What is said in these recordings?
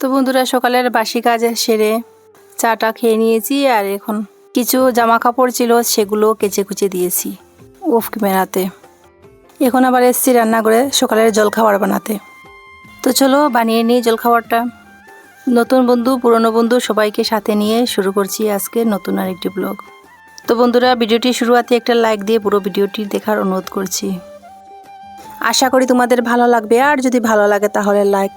তো বন্ধুরা, সকালের বাসি কাজ সেরে চাটা খেয়ে নিয়েছি আর এখন কিছু জামা কাপড় ছিল, সেগুলো কেচে কুচে দিয়েছি উফ মেরাতে এখন আবার এসছি রান্না করে সকালের জলখাবার বানাতে। তো চলো বানিয়ে নিই জলখাবারটা। নতুন বন্ধু, পুরনো বন্ধু সবাইকে সাথে নিয়ে শুরু করছি আজকে নতুন আরেকটি ব্লগ তো বন্ধুরা, ভিডিওটি শুরুয়াতে একটা লাইক দিয়ে পুরো ভিডিওটি দেখার অনুরোধ করছি। আশা করি তোমাদের ভালো লাগবে। আর যদি ভালো লাগে তাহলে লাইক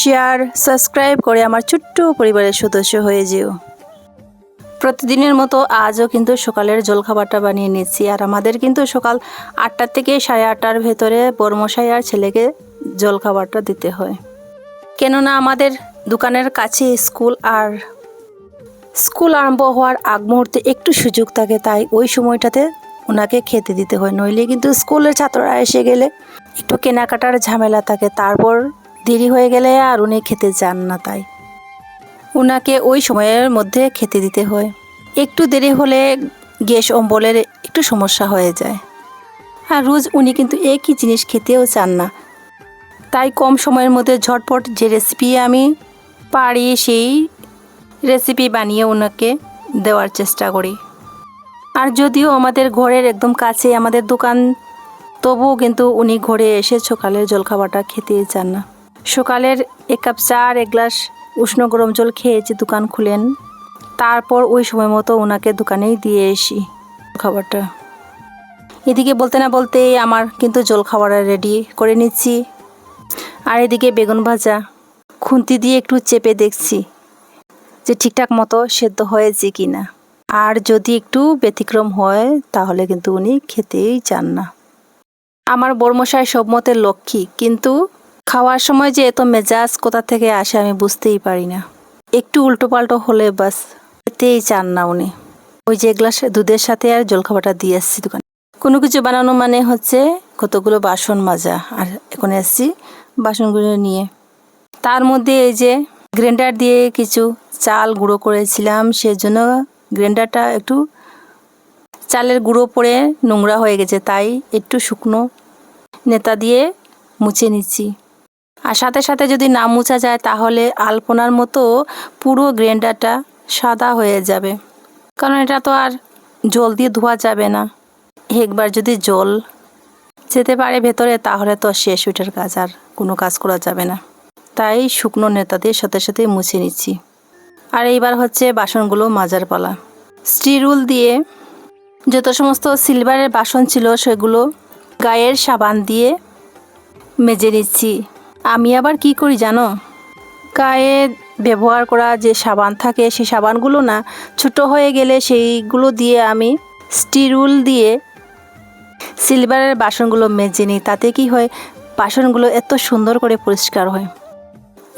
শেয়ার সাবস্ক্রাইব করে আমার ছোট্ট পরিবারের সদস্য হয়ে যেও। প্রতিদিনের মতো আজও কিন্তু সকালের জলখাবারটা বানিয়ে নিচ্ছি। আর আমাদের কিন্তু সকাল আটটার থেকে সাড়ে আটটার ভেতরে বর্মশাই আর ছেলেকে জলখাবারটা দিতে হয়। কেননা আমাদের দোকানের কাছে স্কুল আর স্কুল আরম্ভ হওয়ার আগ মুহূর্তে একটু সুযোগ থাকে, তাই ওই সময়টাতে ওনাকে খেতে দিতে হয়। নইলে কিন্তু স্কুলের ছাত্ররা এসে গেলে একটু কেনাকাটার ঝামেলা থাকে, তারপর দেরি হয়ে গেলে আর উনি খেতে যান না তাই। ওনাকে ওই সময়ের মধ্যে খেতে দিতে হয়। একটু দেরি হলে গ্যাস অম্বলের একটু সমস্যা হয়ে যায়। আর রোজ উনি কিন্তু একই জিনিস খেতেও চান না। তাই কম সময়ের মধ্যে ঝটপট যে রেসিপি আমি পারি সেই রেসিপি বানিয়ে ওনাকে দেওয়ার চেষ্টা করি। আর যদিও আমাদের ঘরের একদম কাছে আমাদের দোকান, তবুও কিন্তু উনি ঘরে এসে সকালের জলখাবারটা খেতেই চান না। সকালের এক কাপ চা আর এক গ্লাস উষ্ণ গরম জল খেয়েছি দোকান খুলেন, তারপর ওই সময় মতো ওনাকে দোকানেই দিয়ে এসি খাবারটা। এদিকে বলতে না বলতেই আমার কিন্তু জল খাবার রেডি করে নিচ্ছি। আর এদিকে বেগুন ভাজা। খুন্তি দিয়ে একটু চেপে দেখছি যে ঠিকঠাক মতো সেদ্ধ হয়েছে কি না আর যদি একটু ব্যতিক্রম হয়, তাহলে কিন্তু উনি খেতেই চান না। আমার বর্মশাই সব মতে লক্ষ্মী, কিন্তু খাওয়ার সময় যে এত মেজাজ কোথা থেকে আসে আমি বুঝতেই পারি না। একটু উল্টো পাল্টো হলে বাস, খেতেই চান না উনি। ওই যে গ্লাস দুধের সাথে আর জলখাবারটা দিয়ে আসছি দোকানে। কোনো কিছু বানানো মানে হচ্ছে কতগুলো বাসন মাজা। আর এখন এসছি বাসনগুলো নিয়ে। তার মধ্যে এই যে গ্রাইন্ডার দিয়ে কিছু চাল গুঁড়ো করেছিলাম, সেজন্য গ্রাইন্ডারটা একটু চালের গুঁড়ো পড়ে নোংরা হয়ে গেছে, তাই একটু শুকনো নেতা দিয়ে মুছে নিচ্ছি। আর সাথে সাথে যদি না মুছা যায়, তাহলে আলপনার মতো পুরো গ্রাইন্ডারটা সাদা হয়ে যাবে। কারণ এটা তো আর জল দিয়ে ধোয়া যাবে না। একবার যদি জল যেতে পারে ভেতরে, তাহলে তো শেষ ওইটার কাজ আর কোনো কাজ করা যাবে না। তাই শুকনো নেতা দিয়ে সাথে সাথে মুছে নিচ্ছি। আর এইবার হচ্ছে বাসনগুলো মাজার পালা। স্টিরুল দিয়ে যত সমস্ত সিলভারের বাসন ছিল, সেগুলো গায়ের সাবান দিয়ে মেজে নিচ্ছি। আমি আবার কি করি জানো? গায়ে ব্যবহার করা যে সাবান থাকে সেই সাবানগুলো না ছোট হয়ে গেলে সেইগুলো দিয়ে আমি স্টিরুল দিয়ে সিলভারের বাসনগুলো মেজে নিই, তাতে কি হয়, বাসনগুলো এত সুন্দর করে পরিষ্কার হয়।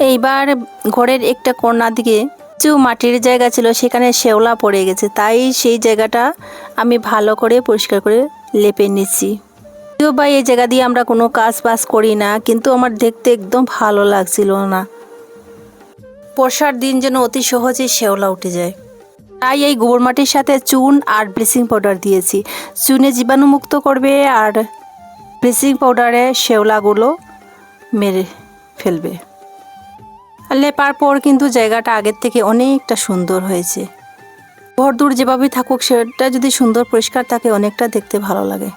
এইবার ঘরের একটা কোণা দিকে যে মাটির জায়গা ছিল, সেখানে শেওলা পড়ে গেছে, তাই সেই জায়গাটা আমি ভালো করে পরিষ্কার করে লেপে নিচ্ছি। যদিও বা এই জায়গা দিয়ে আমরা কোনো কাজ বাজ করি না, কিন্তু আমার দেখতে একদম ভালো লাগছিল না। বর্ষার দিন যেন অতি সহজেই শেওলা উঠে যায়। তাই এই গোবর মাটির সাথে চুন আর ব্লিচিং পাউডার দিয়েছি। চুনে জীবাণুমুক্ত করবে আর ব্লিচিং পাউডারে শেওলাগুলো মেরে ফেলবে। লেপার পর কিন্তু জায়গাটা আগের থেকে অনেকটা সুন্দর হয়েছে। ঘর দূর যেভাবেই থাকুক, সেটা যদি সুন্দর পরিষ্কার থাকে, অনেকটা দেখতে ভালো লাগে।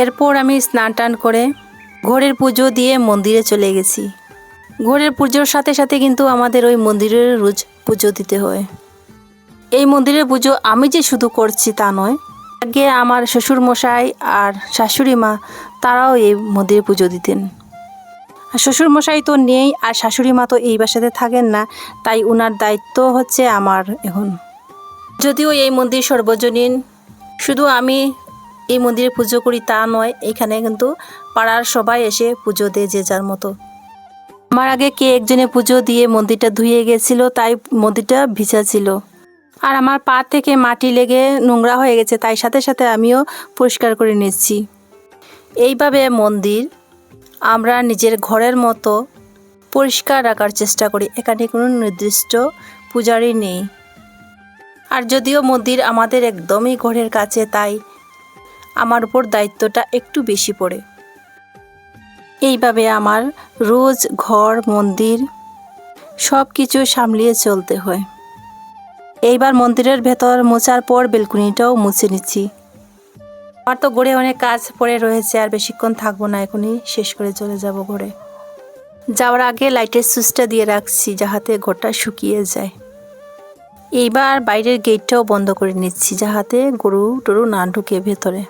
এরপর আমি স্নান টান করে ঘরের পুজো দিয়ে মন্দিরে চলে গেছি। ঘরের পুজোর সাথে সাথে কিন্তু আমাদের ওই মন্দিরের রোজ পুজো দিতে হয়। এই মন্দিরের পুজো আমি যে শুধু করছি তা নয়, আগে আমার শ্বশুর মশাই আর শাশুড়ি মা তারাও এই মন্দিরে পুজো দিতেন। শ্বশুর মশাই তো নেই আর শাশুড়ি মা তো এই বাসাতে থাকেন না, তাই ওনার দায়িত্ব হচ্ছে আমার এখন। যদিও এই মন্দির সর্বজনীন, শুধু আমি এই মন্দিরে পুজো করি তা নয়, এখানে কিন্তু পাড়ার সবাই এসে পুজো দেয় যে যার মতো। আমার আগে কে একজনে পুজো দিয়ে মন্দিরটা ধুয়ে গেছিল, তাই মন্দিরটা ভিজা ছিল। আর আমার পা থেকে মাটি লেগে নোংরা হয়ে গেছে, তাই সাথে সাথে আমিও পরিষ্কার করে নিচ্ছি। এইভাবে মন্দির আমরা নিজের ঘরের মতো পরিষ্কার রাখার চেষ্টা করি, এখানে কোনো নির্দিষ্ট পূজারি নেই। আর যদিও মন্দির আমাদের একদমই ঘরের কাছে, তাই আমার উপর দায়িত্বটা একটু বেশি পড়ে। এইভাবে আমার রোজ ঘর, মন্দির সব কিছু সামলিয়ে চলতে হয়। এইবার মন্দিরের ভেতর মোছার পর বেলকুনিটাও মুছে নিচ্ছি। আমার তো ঘরে অনেক কাজ পড়ে রয়েছে, আর বেশিক্ষণ থাকব না, এখনই শেষ করে চলে যাব ঘরে। যাওয়ার আগে লাইটের সুইচটা দিয়ে রাখছি, যাহাতে ঘরটা শুকিয়ে যায়। এইবার বাইরের গেটটাও বন্ধ করে নিচ্ছি, যাহাতে গরু টরু না ঢুকে ভেতরে।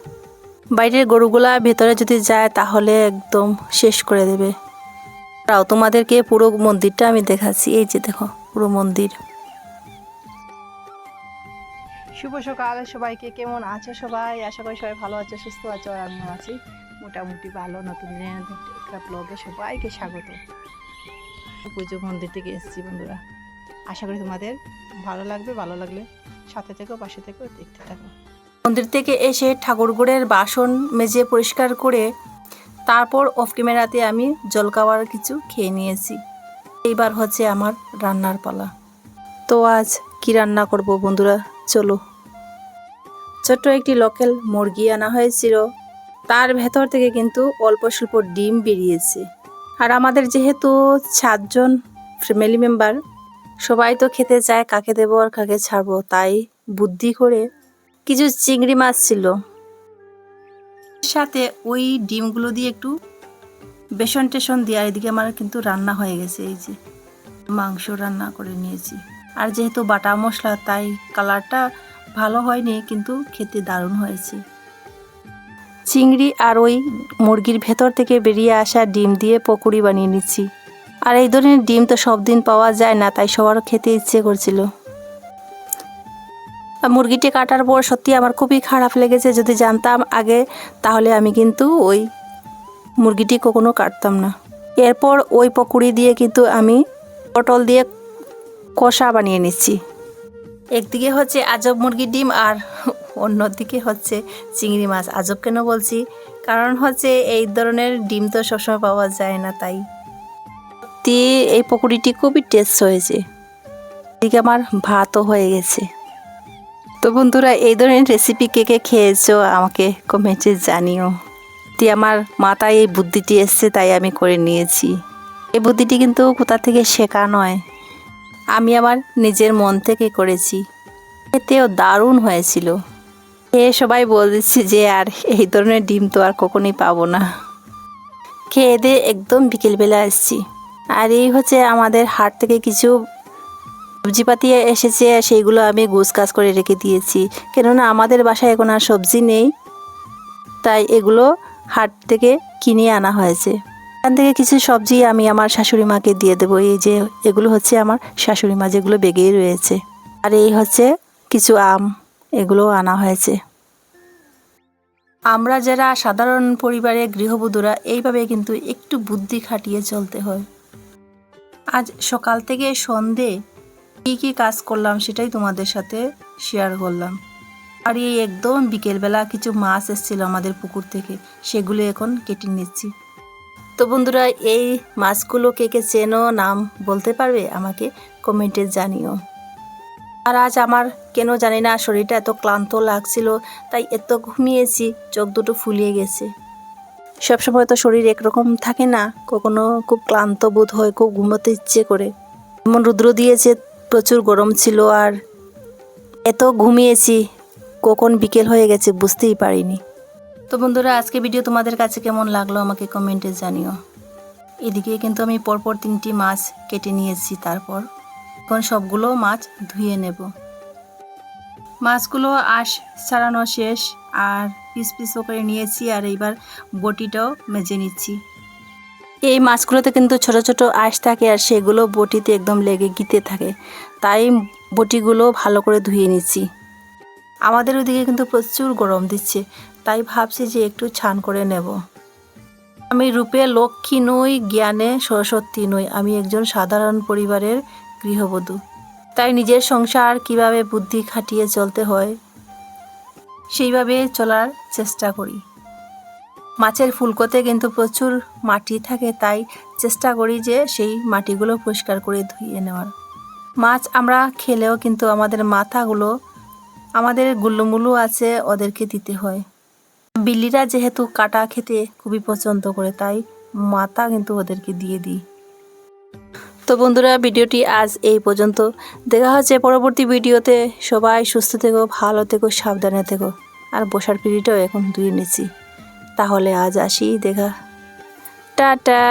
বাইরের গরুগুলা ভেতরে যদি যায়, তাহলে একদম শেষ করে দেবে। তাও তোমাদেরকে পুরো মন্দিরটা আমি দেখাচ্ছি। এই যে দেখো, পুরো মন্দির। শুভ সকাল, সবাইকে কেমন আছো সবাই? আশা করি সবাই ভালো আছে, সুস্থ আছো, আর আমিও আছি। মোটামুটি ভালো, নতুন একটা ব্লগে সবাইকে স্বাগত। পুজো মন্দির থেকে এসেছি বন্ধুরা। আশা করি তোমাদের ভালো লাগবে, ভালো লাগলে সাথে থেকো, পাশে থেকো, দেখতে থাকো। মন্দির থেকে এসে ঠাকুরগুড়ের বাসন মেজে পরিষ্কার করে তারপর অফ ক্যামেরাতে আমি জলখাবার কিছু খেয়ে নিয়েছি। এইবার হচ্ছে আমার রান্নার পালা। তো আজ কি রান্না করব বন্ধুরা? চলো। ছোট্ট একটি লোকাল মুরগি আনা হয়েছিল। তার ভেতর থেকে কিন্তু অল্প স্বল্প ডিম বেরিয়েছে। আর আমাদের যেহেতু সাতজন ফ্যামিলি মেম্বার সবাই তো খেতে চায় কাকে দেবো আর কাকে ছাড়বো, তাই বুদ্ধি করে কিছু চিংড়ি মাছ ছিল। সাথে ওই ডিমগুলো দিয়ে একটু বেসন টেসন দেওয়া এদিকে আমার কিন্তু রান্না হয়ে গেছে, এই যে মাংস রান্না করে নিয়েছি। আর যেহেতু বাটা মশলা, তাই কালারটা ভালো হয়নি, কিন্তু খেতে দারুণ হয়েছে। চিংড়ি আর ওই মুরগির ভেতর থেকে বেরিয়ে আসা ডিম দিয়ে পকোড়ি বানিয়ে নিচ্ছি। আর এই ধরনের ডিম তো সব দিন পাওয়া যায় না, তাই সবার খেতে ইচ্ছে করছিল। মুরগিটি কাটার পর সত্যি আমার খুবই খারাপ লেগেছে, যদি জানতাম আগে, তাহলে আমি কিন্তু ওই মুরগিটি কখনো কাটতাম না। এরপর ওই পকুড়ি দিয়ে কিন্তু আমি পটল দিয়ে কষা বানিয়ে নিচ্ছি। একদিকে হচ্ছে আজব মুরগির ডিম আর অন্যদিকে হচ্ছে চিংড়ি মাছ। আজব কেন বলছি? কারণ হচ্ছে এই ধরনের ডিম তো সবসময় পাওয়া যায় না তাই। দিয়ে এই পকুড়িটি খুবই টেস্ট হয়েছে। এদিকে আমার ভাতও হয়ে গেছে। তো বন্ধুরা, এই ধরনের রেসিপি কে কে খেয়েছো আমাকে কমেন্টে জানিও। দিয়ে আমার মাথায় এই বুদ্ধিটি এসছে, তাই আমি করে নিয়েছি। এই বুদ্ধিটি কিন্তু কোথা থেকে শেখা নয়। আমি আমার নিজের মন থেকে করেছি। এতেও দারুণ হয়েছিল। এ সবাই বলছি যে, আর এই ধরনের ডিম তো আর কখনই পাবো না। খেয়ে দিয়ে একদম বিকেলবেলা এসছি আর এই হচ্ছে আমাদের হাট থেকে কিছু সবজিপাতি এসেছে সেইগুলো আমি গোছ কাজ করে রেখে দিয়েছি। কেননা আমাদের বাসায় এখন আর সবজি নেই, তাই এগুলো হাট থেকে কিনে আনা হয়েছে। এখান থেকে কিছু সবজি আমি আমার শাশুড়ি মাকে দিয়ে দেবো। এই যে এগুলো হচ্ছে আমার শাশুড়ি মা যেগুলো বেগেই রয়েছে। আর এই হচ্ছে কিছু আম, এগুলো আনা হয়েছে। আমরা যারা সাধারণ পরিবারে গৃহবধূরা, এইভাবে কিন্তু একটু বুদ্ধি খাটিয়ে চলতে হয়। আজ সকাল থেকে সন্ধে কী কী কাজ করলাম সেটাই তোমাদের সাথে শেয়ার করলাম। আর এই একদম বিকেলবেলা কিছু মাছ এসেছিল আমাদের পুকুর থেকে, সেগুলো এখন কেটে নিচ্ছি। তো বন্ধুরা, এই মাছগুলো কে কে চেনো, নাম বলতে পারবে? আমাকে কমেন্টে জানিও। আর আজ আমার কেন জানি না, শরীরটা এত ক্লান্ত লাগছিল, তাই এত ঘুমিয়েছি, চোখ দুটো ফুলিয়ে গেছে। সবসময় তো শরীর একরকম থাকে না, কখনো খুব ক্লান্ত বোধ হয়, খুব ঘুমোতে ইচ্ছে করে। এমন রুদ্র দিয়েছে, প্রচুর গরম ছিল, আর এত ঘুমিয়েছি, কখন বিকেল হয়ে গেছে বুঝতেই পারিনি। তো বন্ধুরা, আজকে ভিডিও তোমাদের কাছে কেমন লাগল আমাকে কমেন্টে জানিও। এদিকে কিন্তু আমি পরপর তিনটি মাছ কেটে নিয়েছি, তারপর এখন সবগুলো মাছ ধুয়ে নেব। মাছগুলো আঁশ ছাড়ানো শেষ, আর পিস পিসও করে নিয়েছি, আর এইবার বটিটাও মেজে নিচ্ছি। এই মাছগুলোতে কিন্তু ছোট ছোট আঁশ থাকে, আর সেগুলো বটিতে একদম লেগে গিতে থাকে। তাই বটিগুলো ভালো করে ধুয়ে নিচ্ছি। আমাদের ওদিকে কিন্তু প্রচুর গরম দিচ্ছে তাই ভাবছি যে একটু ছান করে নেব। আমি রূপে লক্ষ্মী নই, জ্ঞানে সরস্বতী নই। আমি একজন সাধারণ পরিবারের গৃহবধূ। তাই নিজের সংসার কীভাবে বুদ্ধি খাটিয়ে চলতে হয়, সেইভাবে চলার চেষ্টা করি। মাছের ফুলকোতে কিন্তু প্রচুর মাটি থাকে, তাই চেষ্টা করি যে সেই মাটিগুলো পরিষ্কার করে ধুয়ে নেওয়ার। মাছ আমরা খেলেও কিন্তু আমাদের মাথাগুলো, আমাদের গুল্লুমুলু আছে, ওদেরকে দিতে হয়। বিল্লিরা যেহেতু কাটা খেতে খুবই পছন্দ করে, তাই মাথা কিন্তু ওদেরকে দিয়ে দিই। তো বন্ধুরা, ভিডিওটি আজ এই পর্যন্ত। দেখা হচ্ছে পরবর্তী ভিডিওতে। সবাই সুস্থ থেকো, ভালো থেকো, সাবধানে থেকো। আর বসার পিড়িটাও এখন ধুয়ে নিচ্ছি। তাহলে আজ আসি, দেখা। টাটা।